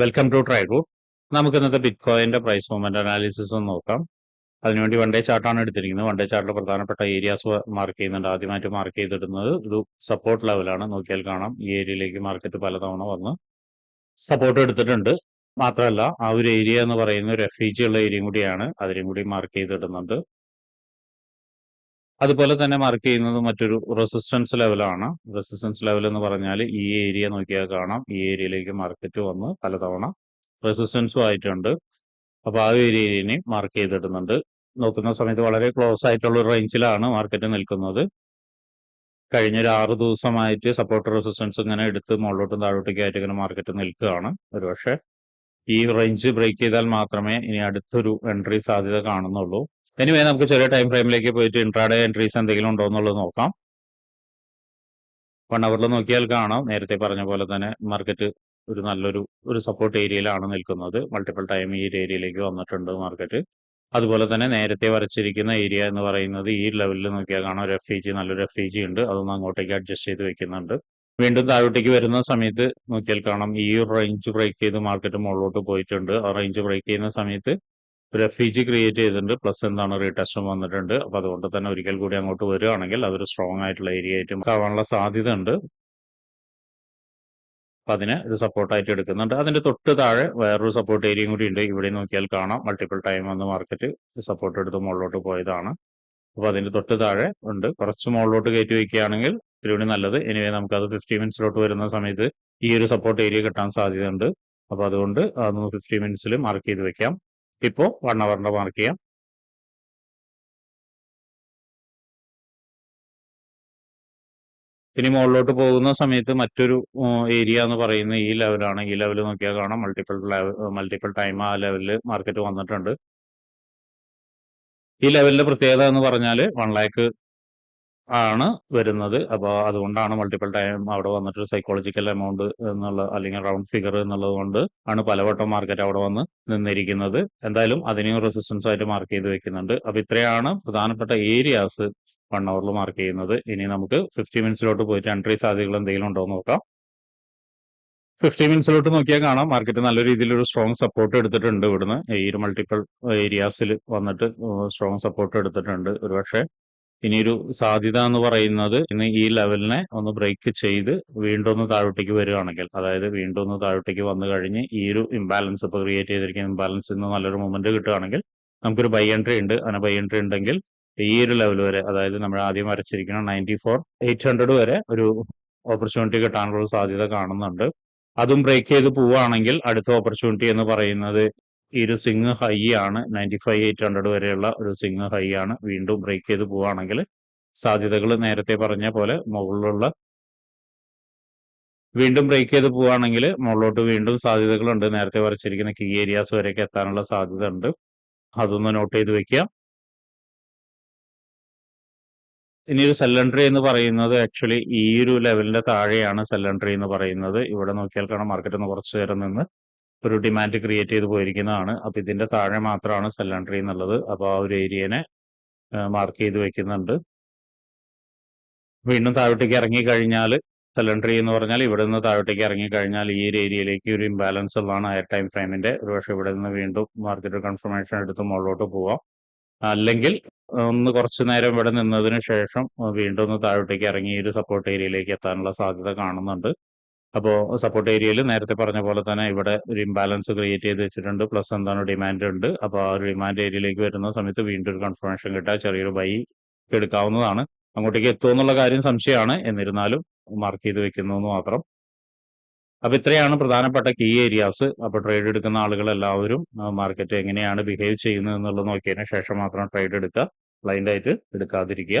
Welcome to try റൂട്ട് നമുക്ക് ഇന്നത്തെ ബിറ്റ് കോയിന്റെ പ്രൈസ് മൂവ്മെന്റ് അനാലിസിസ് ഒന്ന് നോക്കാം. അതിനുവേണ്ടി വൺ ഡേ ചാർട്ടാണ് എടുത്തിരിക്കുന്നത്. വൺ ഡേ ചാർട്ടിൽ പ്രധാനപ്പെട്ട ഏരിയാസ് മാർക്ക് ചെയ്യുന്നുണ്ട്. ആദ്യമായിട്ട് മാർക്ക് ചെയ്തിടുന്നത് ഒരു സപ്പോർട്ട് ലെവലാണ് നോക്കിയാൽ കാണാം. ഈ ഏരിയയിലേക്ക് മാർക്കറ്റ് പലതവണ വന്ന് സപ്പോർട്ട് എടുത്തിട്ടുണ്ട്. മാത്രമല്ല ആ ഒരു ഏരിയ എന്ന് പറയുന്ന ഒരു എഫ് ഇ ജി ഉള്ള ഏരിയയും കൂടിയാണ്. അതിലും കൂടി മാർക്ക് ചെയ്തിടുന്നുണ്ട്. അതുപോലെ തന്നെ മാർക്ക് ചെയ്യുന്നത് മറ്റൊരു റെസിസ്റ്റൻസ് ലെവലാണ് റെസിസ്റ്റൻസ് ലെവൽ എന്ന് പറഞ്ഞാൽ ഈ ഏരിയ നോക്കിയാൽ കാണാം. ഈ ഏരിയയിലേക്ക് മാർക്കറ്റ് വന്ന് പലതവണ റെസിസ്റ്റൻസും ആയിട്ടുണ്ട്. അപ്പോൾ ആ ഏരിയനെ മാർക്ക് ചെയ്തിടുന്നുണ്ട്. നോക്കുന്ന സമയത്ത് വളരെ ക്ലോസ് ആയിട്ടുള്ള ഒരു റേഞ്ചിലാണ് മാർക്കറ്റ് നിൽക്കുന്നത്. കഴിഞ്ഞ ഒരു ആറ് ദിവസമായിട്ട് സപ്പോർട്ട് റെസിസ്റ്റൻസ് ഇങ്ങനെ എടുത്ത് മുകളിലോട്ടും താഴോട്ടേക്കും ആയിട്ട് ഇങ്ങനെ മാർക്കറ്റ് നിൽക്കുകയാണ്. ഒരുപക്ഷെ ഈ റേഞ്ച് ബ്രേക്ക് ചെയ്താൽ മാത്രമേ ഇനി അടുത്തൊരു എൻട്രി സാധ്യത കാണുന്നുള്ളൂ. എനിവേ നമുക്ക് ചെറിയ ടൈം ഫ്രെയിമിലേക്ക് പോയിട്ട് ഇൻട്രാഡേ എൻട്രീസ് എന്തെങ്കിലും ഉണ്ടോ എന്നുള്ളത് നോക്കാം. വൺ അവറിൽ നോക്കിയാൽ കാണാം. നേരത്തെ പറഞ്ഞ പോലെ തന്നെ മാർക്കറ്റ് ഒരു നല്ലൊരു ഒരു സപ്പോർട്ട് ഏരിയയിലാണ് നിൽക്കുന്നത്. മൾട്ടിപ്പിൾ ടൈം ഈ ഏരിയയിലേക്ക് വന്നിട്ടുണ്ട് മാർക്കറ്റ് അതുപോലെ തന്നെ നേരത്തെ വരച്ചിരിക്കുന്ന ഏരിയ എന്ന് പറയുന്നത് ഈ ലെവലിൽ നോക്കിയാൽ കാണാം. ഒരു എഫ് ഇ ജി നല്ലൊരു എഫ് ഇ ജി ഉണ്ട്. അതൊന്ന് അങ്ങോട്ടേക്ക് അഡ്ജസ്റ്റ് ചെയ്ത് വെക്കുന്നുണ്ട്. വീണ്ടും താഴോട്ടേക്ക് വരുന്ന സമയത്ത് നോക്കിയാൽ കാണാം. ഈ റേഞ്ച് ബ്രേക്ക് ചെയ്ത് മാർക്കറ്റ് മുകളിലോട്ട് പോയിട്ടുണ്ട്. ആ റേഞ്ച് ബ്രേക്ക് ചെയ്യുന്ന സമയത്ത് ഒരു എഫ് ജി ക്രിയേറ്റ് ചെയ്തിട്ടുണ്ട്. പ്ലസ് എന്താണ് റീടെസ്റ്റും വന്നിട്ടുണ്ട്. അപ്പൊ അതുകൊണ്ട് തന്നെ ഒരിക്കൽ കൂടി അങ്ങോട്ട് വരികയാണെങ്കിൽ അതൊരു സ്ട്രോങ് ആയിട്ടുള്ള ഏരിയ ആയിട്ട് ആവാനുള്ള സാധ്യത ഉണ്ട് അപ്പൊ അതിനെ ഒരു സപ്പോർട്ടായിട്ട് എടുക്കുന്നുണ്ട്. അതിന്റെ തൊട്ട് താഴെ വേറൊരു സപ്പോർട്ട് ഏരിയയും കൂടി ഉണ്ട്. ഇവിടെ നോക്കിയാൽ കാണാം. മൾട്ടിപ്പിൾ ടൈം വന്ന് മാർക്കറ്റ് സപ്പോർട്ട് എടുത്ത് മുകളിലോട്ട് പോയതാണ്. അപ്പൊ അതിന്റെ തൊട്ട് താഴെ ഉണ്ട്. കുറച്ച് മുകളിലോട്ട് കയറ്റി വയ്ക്കുകയാണെങ്കിൽ ഇതിലൂടെ നല്ലത്. എനിവേ നമുക്കത് ഫിഫ്റ്റി മിനിറ്റ്സിലോട്ട് വരുന്ന സമയത്ത് ഈ ഒരു സപ്പോർട്ട് ഏരിയ കിട്ടാൻ സാധ്യതയുണ്ട്. അപ്പൊ അതുകൊണ്ട് ഫിഫ്റ്റി മിനിറ്റ്സിൽ മാർക്ക് ചെയ്ത് വെക്കാം. ഇപ്പോ വൺ അവറിന്റെ മാർക്ക് ചെയ്യാം. ഇനി മുകളിലോട്ട് പോകുന്ന സമയത്ത് മറ്റൊരു ഏരിയ എന്ന് പറയുന്ന ഈ ലെവലാണ് ഈ ലെവൽ നോക്കിയാൽ കാണാം. മൾട്ടിപ്പിൾ മൾട്ടിപ്പിൾ ടൈം ആ ലെവലിൽ മാർക്കറ്റ് വന്നിട്ടുണ്ട്. ഈ ലെവലിന്റെ പ്രത്യേകത എന്ന് പറഞ്ഞാൽ വൺ ലാക്ക് ആണ് വരുന്നത്. അപ്പോൾ അതുകൊണ്ടാണ് മൾട്ടിപ്പിൾ ടൈം അവിടെ വന്നിട്ട് സൈക്കോളജിക്കൽ എമൗണ്ട് എന്നുള്ള അല്ലെങ്കിൽ റൗണ്ട് ഫിഗർ എന്നുള്ളത് കൊണ്ട് ആണ് പലവട്ടം മാർക്കറ്റ് അവിടെ വന്ന് നിന്നിരിക്കുന്നത്. എന്തായാലും അതിനെയും റെസിസ്റ്റൻസ് ആയിട്ട് മാർക്ക് ചെയ്ത് വെക്കുന്നുണ്ട്. അപ്പൊ ഇത്രയാണ് പ്രധാനപ്പെട്ട ഏരിയാസ് വൺ അവറിൽ മാർക്ക് ചെയ്യുന്നത്. ഇനി നമുക്ക് ഫിഫ്റ്റി മിനിറ്റ്സിലോട്ട് പോയിട്ട് എൻട്രി സാധ്യതകൾ എന്തെങ്കിലും ഉണ്ടോ എന്ന് നോക്കാം. ഫിഫ്റ്റി മിനിറ്റ്സിലോട്ട് നോക്കിയാൽ കാണാം. മാർക്കറ്റ് നല്ല രീതിയിൽ ഒരു സ്ട്രോങ് സപ്പോർട്ട് എടുത്തിട്ടുണ്ട് ഇവിടുന്ന്. ഈ ഒരു മൾട്ടിപ്പിൾ ഏരിയാസിൽ വന്നിട്ട് സ്ട്രോങ് സപ്പോർട്ട് എടുത്തിട്ടുണ്ട്. ഒരുപക്ഷെ ഇനിയൊരു സാധ്യത എന്ന് പറയുന്നത് ഇന്ന് ഈ ലെവലിനെ ഒന്ന് ബ്രേക്ക് ചെയ്ത് വീണ്ടും ഒന്ന് താഴോട്ടേക്ക് വരികയാണെങ്കിൽ അതായത് വീണ്ടും ഒന്ന് താഴോട്ടേക്ക് വന്നു കഴിഞ്ഞ് ഈ ഒരു ഇംബാലൻസ് ഇപ്പോൾ ക്രിയേറ്റ് ചെയ്തിരിക്കുന്ന ഇംബാലൻസ് ഇന്ന് നല്ലൊരു മൊമെന്റ് കിട്ടുകയാണെങ്കിൽ നമുക്കൊരു ബൈ എൻട്രി ഉണ്ട്. അങ്ങനെ ബൈ എൻട്രി ഉണ്ടെങ്കിൽ ഈ ഒരു ലെവൽ വരെ അതായത് നമ്മൾ ആദ്യം വരച്ചിരിക്കുന്ന നയന്റി ഫോർ എയ്റ്റ് ഹൺഡ്രഡ് വരെ ഒരു ഓപ്പർച്യൂണിറ്റി കിട്ടാനുള്ള സാധ്യത കാണുന്നുണ്ട്. അതും ബ്രേക്ക് ചെയ്ത് പോവുകയാണെങ്കിൽ അടുത്ത ഓപ്പർച്യൂണിറ്റി എന്ന് പറയുന്നത് ഈ ഒരു സ്വിങ് ഹൈ ആണ്. നയന്റി ഫൈവ് എയ്റ്റ് ഹൺഡ്രഡ് വരെയുള്ള ഒരു സ്വിങ് ഹൈ ആണ്. വീണ്ടും ബ്രേക്ക് ചെയ്ത് പോവുകയാണെങ്കിൽ സാധ്യതകൾ നേരത്തെ പറഞ്ഞ പോലെ മുകളിലുള്ള വീണ്ടും ബ്രേക്ക് ചെയ്ത് പോവുകയാണെങ്കിൽ മുകളിലോട്ട് വീണ്ടും സാധ്യതകളുണ്ട്. നേരത്തെ വരച്ചിരിക്കുന്ന കീ ഏരിയാസ് വരെയൊക്കെ എത്താനുള്ള സാധ്യത ഉണ്ട് അതൊന്ന് നോട്ട് ചെയ്ത് വെക്കുക ഇനി ഒരു സെല്ലൻട്രി എന്ന് പറയുന്നത് ആക്ച്വലി ഈ ഒരു ലെവലിന്റെ താഴെയാണ് സെല്ലൻട്രി എന്ന് പറയുന്നത്. ഇവിടെ നോക്കിയാൽ കാണാം മാർക്കറ്റ് ഒന്ന് കുറച്ചു നേരം നിന്ന് ഒരു ഡിമാൻഡ് ക്രിയേറ്റ് ചെയ്ത് പോയിരിക്കുന്നതാണ്. അപ്പൊ ഇതിന്റെ താഴെ മാത്രമാണ് സെല്ലൻട്രി എന്നുള്ളത്. അപ്പൊ ആ ഒരു ഏരിയനെ മാർക്ക് ചെയ്ത് വെക്കുന്നുണ്ട്. വീണ്ടും താഴോട്ടേക്ക് ഇറങ്ങി കഴിഞ്ഞാൽ സെലൻട്രി എന്ന് പറഞ്ഞാൽ ഇവിടെ നിന്ന് താഴോട്ടേക്ക് ഇറങ്ങി കഴിഞ്ഞാൽ ഈ ഒരു ഏരിയയിലേക്ക് ഒരു ഇംബാലൻസ് ഉള്ളതാണ്. ഹയർ ടൈം ഫ്രെയിമിന്റെ ഒരുപക്ഷെ ഇവിടെ നിന്ന് വീണ്ടും മാർക്കറ്റ് കൺഫർമേഷൻ എടുത്ത് മുകളിലോട്ട് പോവാം. അല്ലെങ്കിൽ ഒന്ന് കുറച്ചു നേരം ഇവിടെ നിന്നതിന് ശേഷം വീണ്ടും ഒന്ന് താഴോട്ടേക്ക് ഇറങ്ങി ഈ ഒരു സപ്പോർട്ട് ഏരിയയിലേക്ക് എത്താനുള്ള സാധ്യത കാണുന്നുണ്ട്. അപ്പോൾ സപ്പോർട്ട് ഏരിയയിൽ നേരത്തെ പറഞ്ഞ പോലെ തന്നെ ഇവിടെ ഒരു ഇംബാലൻസ് ക്രിയേറ്റ് ചെയ്ത് വെച്ചിട്ടുണ്ട്. പ്ലസ് എന്താണ് ഡിമാൻഡ് ഉണ്ട്. അപ്പോൾ ആ ഒരു ഡിമാൻഡ് ഏരിയയിലേക്ക് വരുന്ന സമയത്ത് വീണ്ടും ഒരു കൺഫർമേഷൻ കിട്ടുക ചെറിയൊരു ബൈ എടുക്കാവുന്നതാണ്. അങ്ങോട്ടേക്ക് എത്തുമെന്നുള്ള കാര്യം സംശയമാണ്. എന്നിരുന്നാലും മാർക്ക് ചെയ്ത് വെക്കുന്നു എന്ന് മാത്രം. അപ്പൊ ഇത്രയാണ് പ്രധാനപ്പെട്ട കീ ഏരിയാസ് അപ്പൊ ട്രേഡ് എടുക്കുന്ന ആളുകൾ എല്ലാവരും മാർക്കറ്റ് എങ്ങനെയാണ് ബിഹേവ് ചെയ്യുന്നത് എന്നുള്ളത് നോക്കിയതിന് ശേഷം മാത്രം ട്രേഡ് എടുക്കുക. ബ്ലൈൻഡ് ആയിട്ട് എടുക്കാതിരിക്കുക.